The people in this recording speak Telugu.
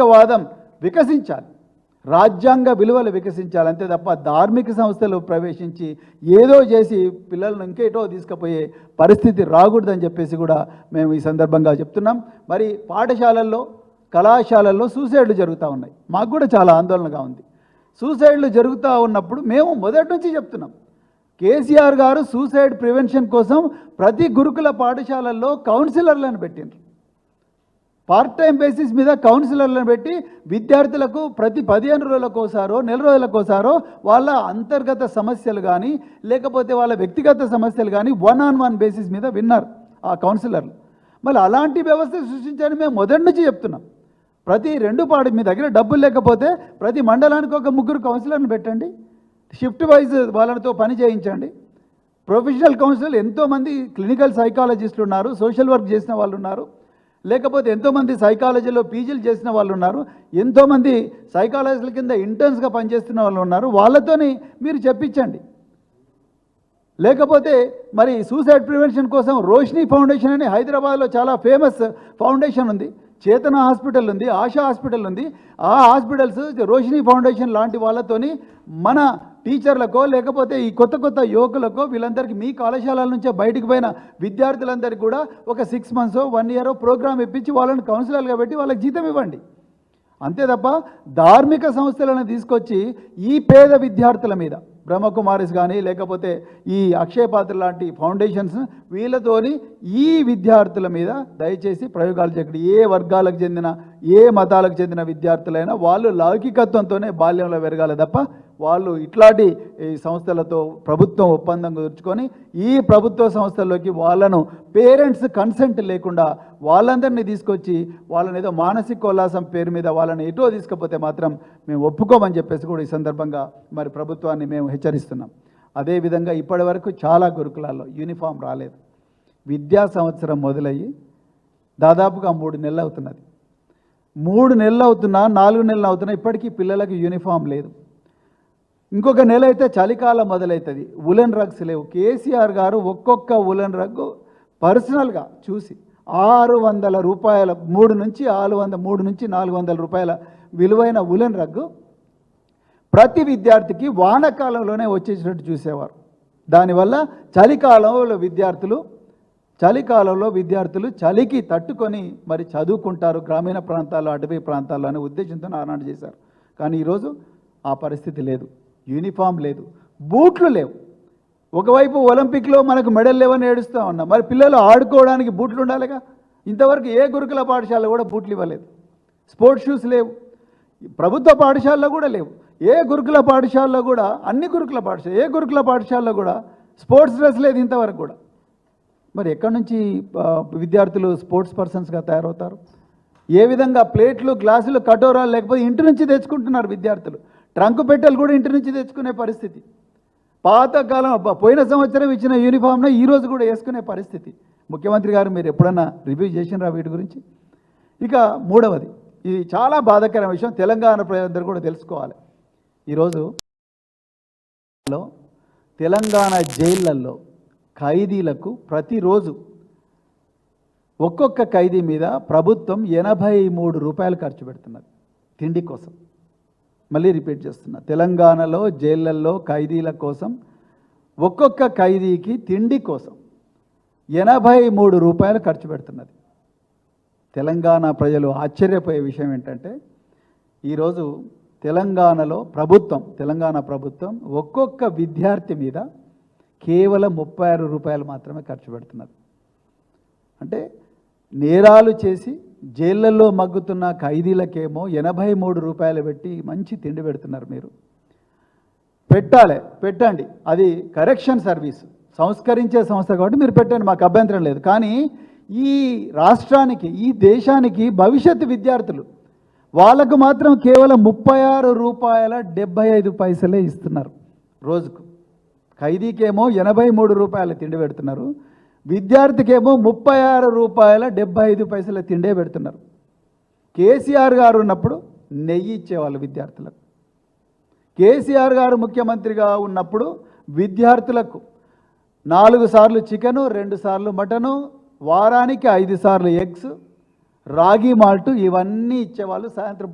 వాదం వికసించాలి. రాజ్యాంగ విలువలు వికసించాలి. అంతే తప్ప ధార్మిక సంస్థలు ప్రవేశించి ఏదో చేసి పిల్లలను ఇంకేటో తీసుకుపోయే పరిస్థితి రాకూడదని చెప్పేసి కూడా మేము ఈ సందర్భంగా చెప్తున్నాం. మరి పాఠశాలల్లో కళాశాలల్లో సూసైడ్లు జరుగుతూ ఉన్నాయి. మాకు కూడా చాలా ఆందోళనగా ఉంది. సూసైడ్లు జరుగుతూ ఉన్నప్పుడు మేము మొదటి నుంచి చెప్తున్నాం. కేసీఆర్ గారు సూసైడ్ ప్రివెన్షన్ కోసం ప్రతి గురుకుల పాఠశాలల్లో కౌన్సిలర్లను పెట్టిండ్రు. పార్ట్ టైం బేసిస్ మీద కౌన్సిలర్లను పెట్టి విద్యార్థులకు ప్రతి పదిహేను రోజులకోసారో నెల రోజులకోసారో వాళ్ళ అంతర్గత సమస్యలు కానీ లేకపోతే వాళ్ళ వ్యక్తిగత సమస్యలు కానీ వన్ ఆన్ వన్ బేసిస్ మీద విన్నారు ఆ కౌన్సిలర్లు మళ్ళీ అలాంటి వ్యవస్థ సృష్టించాలని మేము మొదటి నుంచి చెప్తున్నాం. ప్రతి రెండు పాడు మీ దగ్గర డబ్బులు లేకపోతే ప్రతి మండలానికి ఒక ముగ్గురు కౌన్సిలర్ని పెట్టండి. షిఫ్ట్ వైజ్ వాళ్ళతో పని చేయించండి. ప్రొఫెషనల్ కౌన్సిలర్ ఎంతోమంది క్లినికల్ సైకాలజిస్టులు ఉన్నారు సోషల్ వర్క్ చేసిన వాళ్ళు ఉన్నారు. లేకపోతే ఎంతోమంది సైకాలజీలో పీజీలు చేసిన వాళ్ళు ఉన్నారు ఎంతోమంది సైకాలజీల కింద ఇంటర్న్స్గా పనిచేస్తున్న వాళ్ళు ఉన్నారు వాళ్ళతోని మీరు చెప్పించండి. లేకపోతే మరి సూసైడ్ ప్రివెన్షన్ కోసం రోషిని ఫౌండేషన్ అని హైదరాబాద్లో చాలా ఫేమస్ ఫౌండేషన్ ఉంది చేతన హాస్పిటల్ ఉంది ఆశా హాస్పిటల్ ఉంది. ఆ హాస్పిటల్స్ రోషిని ఫౌండేషన్ లాంటి వాళ్ళతోని మన టీచర్లకో లేకపోతే ఈ కొత్త కొత్త యువకులకో వీళ్ళందరికీ మీ కళాశాలల నుంచే బయటకు పోయిన విద్యార్థులందరికీ కూడా ఒక six months one year program ఇప్పించి వాళ్ళని కౌన్సిలర్గా పెట్టి వాళ్ళకి జీతం ఇవ్వండి. అంతే తప్ప ధార్మిక సంస్థలను తీసుకొచ్చి ఈ పేద విద్యార్థుల మీద బ్రహ్మకుమారిస్ కానీ లేకపోతే ఈ అక్షయ పాత్ర లాంటి ఫౌండేషన్స్ వీళ్ళతోని ఈ విద్యార్థుల మీద దయచేసి ప్రయోగాలు చేయకండి. ఏ వర్గాలకు చెందిన ఏ మతాలకు చెందిన విద్యార్థులైనా వాళ్ళు లౌకికత్వంతోనే బాల్యంలో పెరగాలి తప్ప వాళ్ళు ఇట్లాంటి ఈ సంస్థలతో ప్రభుత్వం ఒప్పందం కుదుర్చుకొని ఈ ప్రభుత్వ సంస్థల్లోకి వాళ్ళను పేరెంట్స్ కన్సెంట్ లేకుండా వాళ్ళందరినీ తీసుకొచ్చి వాళ్ళని ఏదో మానసికోల్లాసం పేరు మీద వాళ్ళని ఎటో తీసుకపోతే మాత్రం మేము ఒప్పుకోమని చెప్పేసి కూడా ఈ సందర్భంగా మరి ప్రభుత్వాన్ని మేము హెచ్చరిస్తున్నాం. అదేవిధంగా ఇప్పటి వరకు చాలా గురుకులాల్లో యూనిఫామ్ రాలేదు. విద్యా సంవత్సరం మొదలయ్యి దాదాపుగా మూడు నెలలు అవుతున్నది. మూడు నెలలు అవుతున్నా నాలుగు నెలలు అవుతున్నా ఇప్పటికీ పిల్లలకు యూనిఫామ్ లేదు. ఇంకొక నెల అయితే చలికాలం మొదలవుతుంది ఉలెన్ రగ్స్ లేవు. కేసీఆర్ గారు ఒక్కొక్క ఉలెన్ రగ్గు పర్సనల్గా చూసి ఆరు వందల రూపాయల మూడు నుంచి ఆరు వంద మూడు నుంచి నాలుగు వందల రూపాయల విలువైన ఉలెన్ రగ్గు ప్రతి విద్యార్థికి వానకాలంలోనే వచ్చేసినట్టు చూసేవారు. దానివల్ల చలికాలంలో విద్యార్థులు చలికాలంలో విద్యార్థులు చలికి తట్టుకొని మరి చదువుకుంటారు గ్రామీణ ప్రాంతాల్లో అటవీ ప్రాంతాల్లో అనే ఉద్దేశంతో ఆనాడు చేశారు. కానీ ఈరోజు ఆ పరిస్థితి లేదు. యూనిఫామ్ లేదు. బూట్లు లేవు. ఒకవైపు ఒలింపిక్లో మనకు మెడల్ లేవని ఏడుస్తూ ఉన్నాం. మరి పిల్లలు ఆడుకోవడానికి బూట్లు ఉండాలిగా? ఇంతవరకు ఏ గురుకుల పాఠశాల కూడా బూట్లు ఇవ్వలేదు. స్పోర్ట్స్ షూస్ లేవు. ప్రభుత్వ పాఠశాలలో కూడా లేవు. ఏ గురుకుల పాఠశాలలో కూడా అన్ని గురుకుల పాఠశాల ఏ గురుకుల పాఠశాలలో కూడా స్పోర్ట్స్ డ్రెస్ లేదు ఇంతవరకు కూడా. మరి ఎక్కడి నుంచి విద్యార్థులు స్పోర్ట్స్ పర్సన్స్గా తయారవుతారు? ఏ విధంగా ప్లేట్లు గ్లాసులు కటోరాలు లేకపోతే ఇంటి నుంచి తెచ్చుకుంటున్నారు విద్యార్థులు? ట్రంక్ పెట్టెలు కూడా ఇంటి నుంచి తెచ్చుకునే పరిస్థితి. పాతకాలం పోయిన సంవత్సరం ఇచ్చిన యూనిఫామ్ను ఈరోజు కూడా వేసుకునే పరిస్థితి. ముఖ్యమంత్రి గారు మీరు ఎప్పుడన్నా రివ్యూ చేసినారా వీటి గురించి? ఇక మూడవది ఇది చాలా బాధాకరమైన విషయం తెలంగాణ ప్రజలందరూ కూడా తెలుసుకోవాలి. ఈరోజు తెలంగాణ జైళ్ళల్లో ఖైదీలకు ప్రతిరోజు ఒక్కొక్క ఖైదీ మీద ప్రభుత్వం ఎనభై మూడు రూపాయలు ఖర్చు పెడుతున్నది తిండి కోసం. మళ్ళీ రిపీట్ చేస్తున్నా. తెలంగాణలో జైళ్ళల్లో ఖైదీల కోసం ఒక్కొక్క ఖైదీకి తిండి కోసం ఎనభై మూడు రూపాయలు ఖర్చు పెడుతున్నది. తెలంగాణ ప్రజలు ఆశ్చర్యపోయే విషయం ఏంటంటే ఈరోజు తెలంగాణలో ప్రభుత్వం తెలంగాణ ప్రభుత్వం ఒక్కొక్క విద్యార్థి మీద కేవలం ముప్పై ఆరు రూపాయలు మాత్రమే ఖర్చు పెడుతున్నారు. అంటే నేరాలు చేసి జైళ్ళల్లో మగ్గుతున్న ఖైదీలకేమో ఎనభై మూడు రూపాయలు పెట్టి మంచి తిండి పెడుతున్నారు మీరు. పెట్టాలి పెట్టండి. అది కరెక్షన్ సర్వీస్. సంస్కరించే సంస్థ కాబట్టి మీరు పెట్టండి మాకు అభ్యంతరం లేదు. కానీ ఈ రాష్ట్రానికి ఈ దేశానికి భవిష్యత్తు విద్యార్థులు వాళ్ళకు మాత్రం కేవలం ముప్పై ఆరు రూపాయల డెబ్బై ఐదు పైసలే ఇస్తున్నారు రోజుకు. ఖైదీకేమో ఎనభై మూడు రూపాయల తిండి పెడుతున్నారు. విద్యార్థికేమో ముప్పై ఆరు రూపాయల డెబ్బై ఐదు పైసల తిండే పెడుతున్నారు. కేసీఆర్ గారు ఉన్నప్పుడు నెయ్యి ఇచ్చేవాళ్ళు విద్యార్థులకు. కేసీఆర్ గారు ముఖ్యమంత్రిగా ఉన్నప్పుడు విద్యార్థులకు నాలుగు సార్లు చికెను రెండు సార్లు మటను వారానికి ఐదు సార్లు ఎగ్స్ రాగి మాల్ట్ ఇవన్నీ ఇచ్చేవాళ్ళు సాయంత్రం